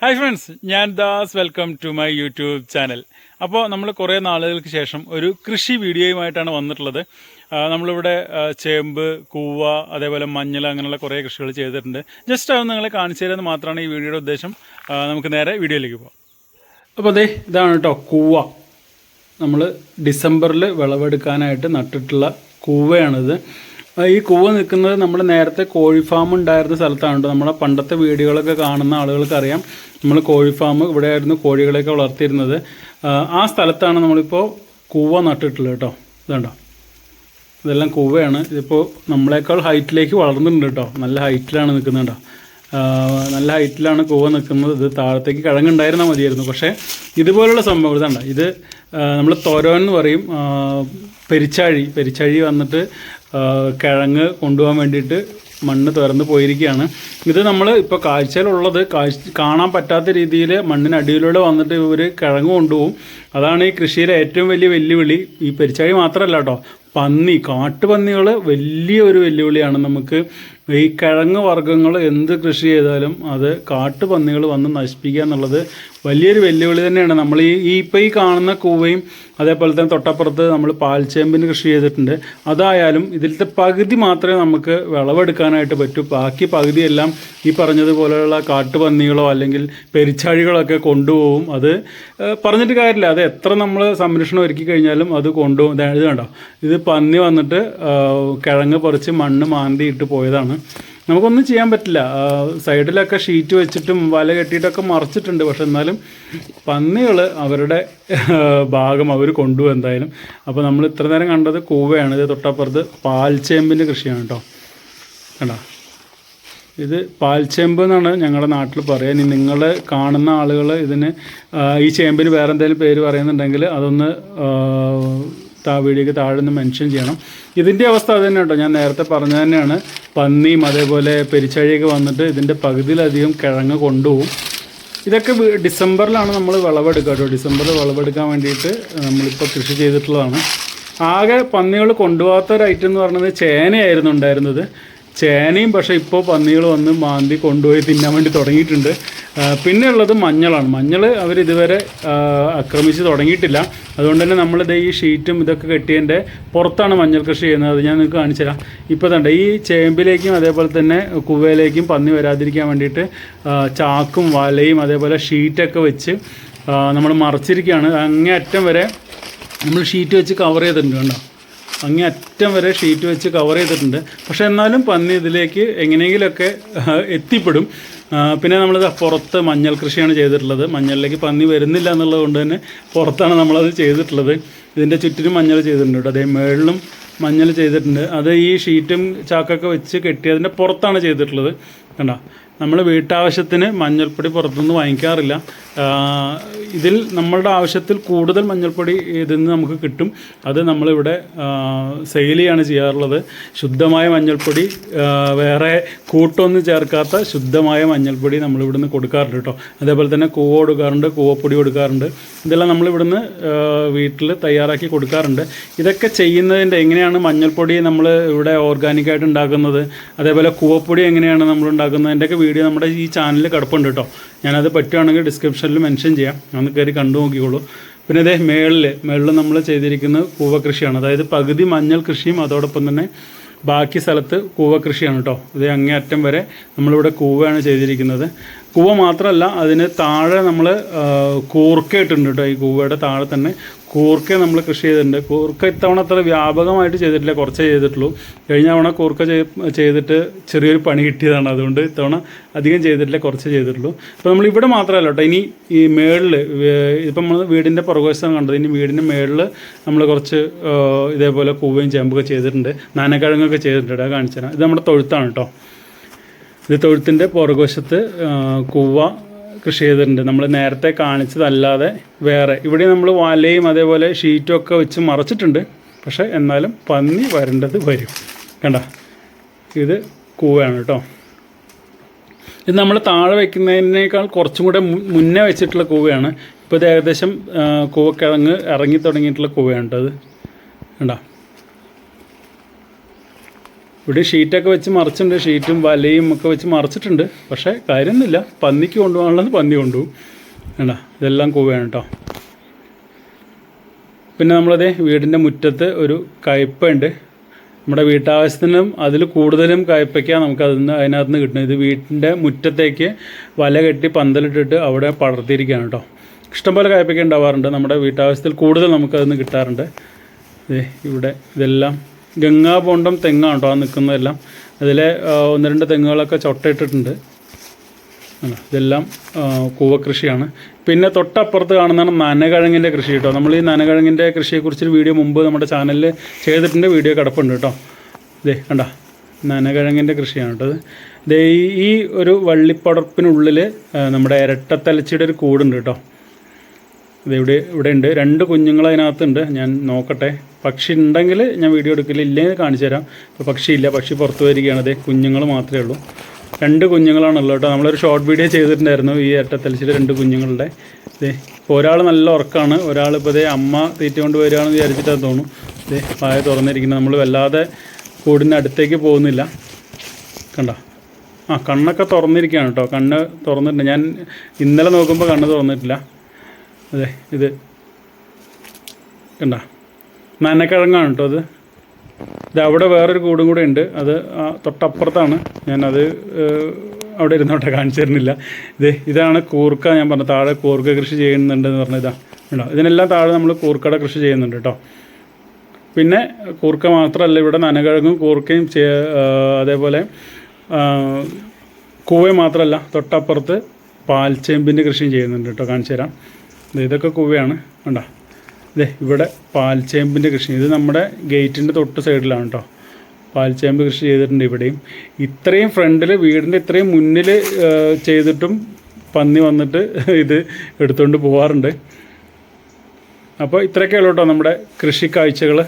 Hi friends ഞാൻ Das. Welcome to my YouTube channel അപ്പോൾ നമ്മൾ കുറേ നാളുകൾക്ക് ശേഷം ഒരു കൃഷി വീഡിയോയുമായിട്ടാണ് വന്നിട്ടുള്ളത്. നമ്മളിവിടെ ചേമ്പ് കൂവ അതേപോലെ മഞ്ഞൾ അങ്ങനെയുള്ള കുറേ കൃഷികൾ ചെയ്തിട്ടുണ്ട്. ജസ്റ്റ് അത് നിങ്ങളെ കാണിച്ചു തരുന്നത് മാത്രമാണ് ഈ വീഡിയോയുടെ ഉദ്ദേശം. നമുക്ക് നേരെ വീഡിയോയിലേക്ക് പോകാം അപ്പോൾ അതെ ഇതാണ് കേട്ടോ കൂവ. നമ്മൾ ഡിസംബറിൽ വിളവെടുക്കാനായിട്ട് നട്ടിട്ടുള്ള കൂവയാണിത്. ഈ കൂവ നിൽക്കുന്നത് നമ്മൾ നേരത്തെ കോഴി ഫാം ഉണ്ടായിരുന്ന സ്ഥലത്താണ് നമ്മളെ പണ്ടത്തെ വീഡിയോകളൊക്കെ കാണുന്ന ആളുകൾക്ക് അറിയാം നമ്മൾ കോഴി ഫാം ഇവിടെയായിരുന്നു കോഴികളെയൊക്കെ വളർത്തിയിരുന്നത്. ആ, സ്ഥലത്താണ് നമ്മളിപ്പോൾ കൂവ നട്ടിട്ടുള്ളത് കേട്ടോ. ഇതുണ്ടോ? ഇതെല്ലാം കൂവയാണ്. ഇതിപ്പോൾ നമ്മളെക്കാൾ ഹൈറ്റിലേക്ക് വളർന്നിട്ടുണ്ട് കേട്ടോ. നല്ല ഹൈറ്റിലാണ് നിൽക്കുന്നത് കേട്ടോ. നല്ല ഹൈറ്റിലാണ് കൂവ നിൽക്കുന്നത്. ഇത് താഴത്തേക്ക് കിഴങ്ങുണ്ടായിരുന്നാൽ മതിയായിരുന്നു. പക്ഷേ ഇതുപോലുള്ള സംഭവം ഇതാണ്ട? ഇത് നമ്മൾ തൊരോൻ എന്ന് പറയും. പെരിച്ചാഴി പെരിച്ചാഴി വന്നിട്ട് കിഴങ്ങ് കൊണ്ടുപോകാൻ വേണ്ടിയിട്ട് മണ്ണ് തുറന്ന് പോയിരിക്കുകയാണ്. ഇത് നമ്മൾ ഇപ്പോൾ കാഴ്ചയിലുള്ളത് കാഴ്ച കാണാൻ പറ്റാത്ത രീതിയിൽ മണ്ണിനടിയിലൂടെ വന്നിട്ട് ഇവർ കിഴങ്ങ് കൊണ്ടുപോകും. അതാണ് ഈ കൃഷിയിലെ ഏറ്റവും വലിയ വെല്ലുവിളി. ഈ പെരിച്ചാഴി മാത്രമല്ല കേട്ടോ പന്നി കാട്ടുപന്നികൾ വലിയ ഒരു വെല്ലുവിളിയാണ് നമുക്ക്. ഈ കിഴങ്ങ് വർഗങ്ങൾ എന്ത് കൃഷി ചെയ്താലും അത് കാട്ടുപന്നികൾ വന്ന് നശിപ്പിക്കുക എന്നുള്ളത് വലിയൊരു വെല്ലുവിളി തന്നെയാണ്. നമ്മൾ ഈ ഈ ഇപ്പോൾ ഈ കാണുന്ന കൂവയും അതേപോലെ തന്നെ തൊട്ടപ്പുറത്ത് നമ്മൾ പാൽച്ചേമ്പിന് കൃഷി ചെയ്തിട്ടുണ്ട്. അതായാലും ഇതിലത്തെ പകുതി മാത്രമേ നമുക്ക് വിളവെടുക്കാനായിട്ട് പറ്റും. ബാക്കി പകുതിയെല്ലാം ഈ പറഞ്ഞതുപോലെയുള്ള കാട്ടുപന്നികളോ അല്ലെങ്കിൽ പെരിച്ചാഴികളൊക്കെ കൊണ്ടുപോകും. അത് പറഞ്ഞിട്ട് കാര്യമില്ല. അത് എത്ര നമ്മൾ സംരക്ഷണം ഒരുക്കി കഴിഞ്ഞാലും അത് കൊണ്ടുപോകും. ഇത് കണ്ടോ? ഇത് പന്നി വന്നിട്ട് കിഴങ്ങ് പറിച്ച് മണ്ണ് മാന്തിയിട്ട് പോയതാണ്. നമുക്കൊന്നും ചെയ്യാൻ പറ്റില്ല. സൈഡിലൊക്കെ ഷീറ്റ് വെച്ചിട്ടും വല കെട്ടിയിട്ടൊക്കെ മറച്ചിട്ടുണ്ട്. പക്ഷെ എന്നാലും പന്നികൾ അവരുടെ ഭാഗം അവർ കൊണ്ടുപോകും എന്തായാലും. അപ്പോൾ നമ്മൾ ഇത്ര നേരം കണ്ടത് കൂവയാണ്. ഇത് തൊട്ടപ്പുറത്ത് പാൽച്ചേമ്പിന്റെ കൃഷിയാണ് കേട്ടോ. കണ്ടോ? ഇത് പാൽച്ചേമ്പ് എന്നാണ് ഞങ്ങളുടെ നാട്ടിൽ പറയുക. നിങ്ങൾ കാണുന്ന ആളുകൾ ഇതിന് ഈ ചേമ്പിന് വേറെ എന്തെങ്കിലും പേര് പറയുന്നുണ്ടെങ്കിൽ അതൊന്ന് വീഡിയോക്ക് താഴെ നിന്ന് മെൻഷൻ ചെയ്യണം. ഇതിന്റെ അവസ്ഥ അത് തന്നെ ഞാൻ നേരത്തെ പറഞ്ഞ തന്നെയാണ്. പന്നിയും അതേപോലെ പെരിച്ചഴിയൊക്കെ വന്നിട്ട് ഇതിന്റെ പകുതിയിലധികം കിഴങ്ങ് കൊണ്ടുപോകും. ഇതൊക്കെ ഡിസംബറിലാണ് നമ്മൾ വിളവെടുക്കുക കേട്ടോ. ഡിസംബറിൽ വിളവെടുക്കാൻ വേണ്ടിയിട്ട് നമ്മളിപ്പോൾ കൃഷി ചെയ്തിട്ടുള്ളതാണ്. ആകെ പന്നികൾ കൊണ്ടുപോകാത്ത ഒരു ഐറ്റം എന്ന് പറയുന്നത് ചേനയായിരുന്നു ഉണ്ടായിരുന്നത്. ചേനയും പക്ഷേ ഇപ്പോൾ പന്നികൾ വന്ന് മാന്തി കൊണ്ടുപോയി തിന്നാൻ വേണ്ടി തുടങ്ങിയിട്ടുണ്ട്. പിന്നെയുള്ളത് മഞ്ഞളാണ്. മഞ്ഞൾ അവർ ഇതുവരെ ആക്രമിച്ച് തുടങ്ങിയിട്ടില്ല. അതുകൊണ്ട് തന്നെ നമ്മളിത് ഈ ഷീറ്റും ഇതൊക്കെ കെട്ടിയതിന്റെ പുറത്താണ് മഞ്ഞൾ കൃഷി ചെയ്യുന്നത്. അത് ഞാൻ നിങ്ങൾക്ക് കാണിച്ചു തരാം. ഇപ്പോൾ തന്നെ ഈ ചേമ്പിലേക്കും അതേപോലെ തന്നെ കുവയിലേക്കും പന്നി വരാതിരിക്കാൻ വേണ്ടിയിട്ട് ചാക്കും വലയും അതേപോലെ ഷീറ്റൊക്കെ വെച്ച് നമ്മൾ മറച്ചിരിക്കുകയാണ്. അങ്ങേ അറ്റം വരെ നമ്മൾ ഷീറ്റ് വെച്ച് കവർ ചെയ്തിട്ടുണ്ട് കണ്ടോ? അങ്ങേ അറ്റം വരെ ഷീറ്റ് വെച്ച് കവർ ചെയ്തിട്ടുണ്ട്. പക്ഷെ എന്നാലും പന്നി ഇതിലേക്ക് എങ്ങനെയെങ്കിലുമൊക്കെ എത്തിപ്പെടും. പിന്നെ നമ്മൾ പുറത്ത് മഞ്ഞൾ കൃഷിയാണ് ചെയ്തിട്ടുള്ളത്. മഞ്ഞളിലേക്ക് പന്നി വരുന്നില്ല എന്നുള്ളത് കൊണ്ട് തന്നെ പുറത്താണ് നമ്മളത് ചെയ്തിട്ടുള്ളത്. ഇതിന്റെ ചുറ്റിനും മഞ്ഞൾ ചെയ്തിട്ടുണ്ട് കേട്ടോ. അതേ മേളിലും മഞ്ഞൾ ചെയ്തിട്ടുണ്ട്. അത് ഈ ഷീറ്റും ചാക്കൊക്കെ വെച്ച് കെട്ടിയതിന്റെ പുറത്താണ് ചെയ്തിട്ടുള്ളത്. കണ്ടോ? നമ്മൾ വീട്ടാവശ്യത്തിന് മഞ്ഞൾപ്പൊടി പുറത്തുനിന്ന് വാങ്ങിക്കാറില്ല. ഇതിൽ നമ്മളുടെ ആവശ്യത്തിൽ കൂടുതൽ മഞ്ഞൾപ്പൊടി ഇതിൽ നിന്ന് നമുക്ക് കിട്ടും. അത് നമ്മളിവിടെ സെയിൽ ചെയ്യാണ് ചെയ്യാറുള്ളത്. ശുദ്ധമായ മഞ്ഞൾപ്പൊടി വേറെ കൂട്ടൊന്നും ചേർക്കാത്ത ശുദ്ധമായ മഞ്ഞൾപ്പൊടി നമ്മളിവിടുന്ന് കൊടുക്കാറുണ്ട് കേട്ടോ. അതേപോലെ തന്നെ കൂവ കൊടുക്കാറുണ്ട് കൂവപ്പൊടി കൊടുക്കാറുണ്ട്. ഇതെല്ലാം നമ്മളിവിടുന്ന് വീട്ടിൽ തയ്യാറാക്കി കൊടുക്കാറുണ്ട്. ഇതൊക്കെ ചെയ്യുന്നതിന്റെ എങ്ങനെയാണ് മഞ്ഞൾപ്പൊടി നമ്മൾ ഇവിടെ ഓർഗാനിക്കായിട്ട് ഉണ്ടാക്കുന്നത്? അതേപോലെ കൂവപ്പൊടി എങ്ങനെയാണ് നമ്മൾ ഉണ്ടാക്കുന്നതിന്റെയൊക്കെ വീഡിയോ നമ്മുടെ ഈ ചാനലിൽ കിടപ്പുണ്ട് കേട്ടോ ഞാനത് പറ്റുവാണെങ്കിൽ ഡിസ്ക്രിപ്ഷനിൽ മെൻഷൻ ചെയ്യാം. അന്ന് കയറി കണ്ടു നോക്കിക്കോളൂ. പിന്നെ അതേ മേളിൽ മേളിൽ നമ്മൾ ചെയ്തിരിക്കുന്നത് കൂവ കൃഷിയാണ് അതായത് പകുതി മഞ്ഞൾ കൃഷിയും അതോടൊപ്പം തന്നെ ബാക്കി സ്ഥലത്ത് കൂവ കൃഷിയാണ് കേട്ടോ ഇത് അങ്ങേ അറ്റം വരെ നമ്മളിവിടെ കൂവയാണ് ചെയ്തിരിക്കുന്നത്. കൂവ മാത്രമല്ല അതിന് താഴെ നമ്മൾ കൂർക്ക ഇട്ടിട്ടുണ്ട് കേട്ടോ ഈ കൂവയുടെ താഴെ തന്നെ. കൂർക്ക നമ്മൾ കൃഷി ചെയ്തിട്ടുണ്ട്. കൂർക്ക ഇത്തവണ അത്ര വ്യാപകമായിട്ട് ചെയ്തിട്ടില്ല കുറച്ചേ ചെയ്തിട്ടുള്ളൂ. കഴിഞ്ഞ തവണ കൂർക്ക ചെയ്തിട്ട് ചെറിയൊരു പണി കിട്ടിയതാണ്. അതുകൊണ്ട് ഇത്തവണ അധികം ചെയ്തിട്ടില്ല കുറച്ചേ ചെയ്തിട്ടുള്ളൂ. അപ്പോൾ നമ്മൾ ഇവിടെ മാത്രമല്ല കേട്ടോ ഇനി ഈ മേളിൽ ഇപ്പം നമ്മൾ വീടിന്റെ പുറകുവശം കണ്ടത്. ഇനി വീടിന്റെ മേളിൽ നമ്മൾ കുറച്ച് ഇതേപോലെ കൂവയും ചേമ്പൊക്കെ ചെയ്തിട്ടുണ്ട്. നാനക്കിഴങ്ങൊക്കെ ചെയ്തിട്ടുണ്ട്. കാണിച്ചു തരാം ഇത് നമ്മുടെ തൊഴുത്താണ് കേട്ടോ ഇത് തൊഴുത്തിന്റെ പുറകുവശത്ത് കൂവ കൃഷി ചെയ്തിട്ടുണ്ട്. നമ്മൾ നേരത്തെ കാണിച്ചതല്ലാതെ വേറെ. ഇവിടെ നമ്മൾ വലയും അതേപോലെ ഷീറ്റും ഒക്കെ വെച്ച് മറച്ചിട്ടുണ്ട്. പക്ഷേ എന്നാലും പന്നി വരേണ്ടത് വരും. കണ്ട? ഇത് കൂവയാണ് കേട്ടോ. ഇത് നമ്മൾ താഴെ വയ്ക്കുന്നതിനേക്കാൾ കുറച്ചും കൂടെ മുന്നേ വെച്ചിട്ടുള്ള കൂവയാണ്. ഇപ്പോൾ ഇത് ഏകദേശം കൂവക്കിഴങ്ങ് ഇറങ്ങി തുടങ്ങിയിട്ടുള്ള കൂവയാണ് കേട്ടോ അത് കണ്ടോ? ഇവിടെ ഷീറ്റൊക്കെ വെച്ച് മറിച്ചിട്ടുണ്ട്. ഷീറ്റും വലയും ഒക്കെ വെച്ച് മറിച്ചിട്ടുണ്ട്. പക്ഷേ കാര്യമൊന്നുമില്ല. പന്നിക്ക് കൊണ്ടുപോകാനുള്ളത് പന്നി കൊണ്ടുപോകും. വേണ്ട ഇതെല്ലാം കൂവയാണ് കേട്ടോ. പിന്നെ നമ്മളതേ വീടിന്റെ മുറ്റത്ത് ഒരു കയ്പ്പുണ്ട് നമ്മുടെ വീട്ടാവശ്യത്തിനും അതിൽ കൂടുതലും കയ്പയ്ക്ക നമുക്ക് അതിൽ നിന്ന് അതിനകത്ത് നിന്ന് കിട്ടുന്നത്. ഇത് വീട്ടിന്റെ മുറ്റത്തേക്ക് വല കെട്ടി പന്തലിട്ടിട്ട് അവിടെ പടർത്തിയിരിക്കുകയാണ് കേട്ടോ. ഇഷ്ടംപോലെ കയ്പയ്ക്ക ഉണ്ടാവാറുണ്ട്. നമ്മുടെ വീട്ടാവശ്യത്തിൽ കൂടുതൽ നമുക്കതിൽ നിന്ന് കിട്ടാറുണ്ട് ഇവിടെ ഇതെല്ലാം ഗംഗാബോണ്ടം തെങ്ങാണ് കേട്ടോ ആ നിൽക്കുന്നതെല്ലാം അതിലെ ഒന്ന് രണ്ട് തെങ്ങുകളൊക്കെ ചൊട്ടയിട്ടിട്ടുണ്ട്. ഇതെല്ലാം കൂവ കൂവക്കൃഷിയാണ് പിന്നെ തൊട്ടപ്പുറത്ത് കാണുന്നതാണ് നനകിഴങ്ങിന്റെ കൃഷി കേട്ടോ. നമ്മൾ ഈ നനകിഴങ്ങിന്റെ കൃഷിയെക്കുറിച്ചൊരു വീഡിയോ മുമ്പ് നമ്മുടെ ചാനലിൽ ചെയ്തിട്ടുണ്ട്. വീഡിയോ കിടപ്പുണ്ട് കേട്ടോ. ഇതേ കണ്ട. നനകിഴങ്ങിന്റെ കൃഷിയാണ് കേട്ടോ ഇത്. ഈ- ഒരു വള്ളിപ്പടർപ്പിനുള്ളിൽ നമ്മുടെ ഇരട്ടത്തലച്ചിയുടെ ഒരു കൂടുണ്ട് കേട്ടോ. ഇവിടെ ഇവിടെ ഉണ്ട്. രണ്ട് കുഞ്ഞുങ്ങൾ അതിനകത്തുണ്ട്. ഞാൻ നോക്കട്ടെ. പക്ഷി ഉണ്ടെങ്കിൽ ഞാൻ വീഡിയോ എടുക്കില്ല ഇല്ലെങ്കിൽ കാണിച്ചു തരാം. ഇപ്പോൾ പക്ഷിയില്ല പക്ഷി പുറത്ത് വരികയാണ്. അതെ കുഞ്ഞുങ്ങൾ മാത്രമേ ഉള്ളൂ. രണ്ട് കുഞ്ഞുങ്ങളാണല്ലോ കേട്ടോ. നമ്മളൊരു ഷോർട്ട് വീഡിയോ ചെയ്തിട്ടുണ്ടായിരുന്നു ഈ ഇരട്ടത്തലച്ചിൽ രണ്ട് കുഞ്ഞുങ്ങളുടെ. ഇതേ ഒരാൾ നല്ല ഉറക്കമാണ് ഒരാൾ ഇപ്പോൾ ഇതേ അമ്മ തീറ്റ കൊണ്ട് വരികയാണെന്ന് വിചാരിച്ചിട്ടാണ് തോന്നുന്നു. ഇതേ പായ തുറന്നിരിക്കുന്നത് നമ്മൾ വല്ലാതെ കൂടിന്റെ അടുത്തേക്ക് പോകുന്നില്ല. കണ്ട? ആ കണ്ണൊക്കെ തുറന്നിരിക്കുകയാണ് കേട്ടോ. കണ്ണ് തുറന്നിട്ടുണ്ട്. ഞാൻ ഇന്നലെ നോക്കുമ്പോൾ കണ്ണ് തുറന്നിട്ടില്ല. അതെ ഇത് കണ്ട. നനക്കിഴങ്ങാണ് കേട്ടോ അത്. ഇത് അവിടെ വേറൊരു കൂടും കൂടെ ഉണ്ട്. അത് തൊട്ടപ്പുറത്താണ്. ഞാനത് അവിടെ ഇരുന്നോട്ടെ കാണിച്ചു തരുന്നില്ല. ഇത് ഇതാണ് കൂർക്ക ഞാൻ പറഞ്ഞ താഴെ കൂർക്ക കൃഷി ചെയ്യുന്നുണ്ടെന്ന് പറഞ്ഞ ഇതാ. ഉണ്ടോ ഇതിനെല്ലാം താഴെ നമ്മൾ കൂർക്കയുടെ കൃഷി ചെയ്യുന്നുണ്ട് കേട്ടോ പിന്നെ കൂർക്ക മാത്രമല്ല ഇവിടെ നനകിഴങ്ങും കൂർക്കയും അതേപോലെ കൂവ മാത്രമല്ല തൊട്ടപ്പുറത്ത് പാൽച്ചേമ്പിന്റെ കൃഷിയും ചെയ്യുന്നുണ്ട് കേട്ടോ കാണിച്ചു തരാം. ഇതൊക്കെ കൂവയാണ്. കണ്ട? ഇതേ ഇവിടെ പാൽച്ചേമ്പിന്റെ കൃഷി. ഇത് നമ്മുടെ ഗേറ്റിന്റെ തൊട്ട് സൈഡിലാണ് കേട്ടോ പാൽച്ചേമ്പ് കൃഷി ചെയ്തിട്ടുണ്ട് ഇവിടെയും. ഇത്രയും ഫ്രണ്ടിൽ വീടിന്റെ ഇത്രയും മുന്നിൽ ചെയ്തിട്ടും പന്നി വന്നിട്ട് ഇത് എടുത്തുകൊണ്ട് പോവാറുണ്ട്. അപ്പോൾ ഇത്രയൊക്കെ ഉള്ളൂ കേട്ടോ നമ്മുടെ കൃഷി കാഴ്ചകൾ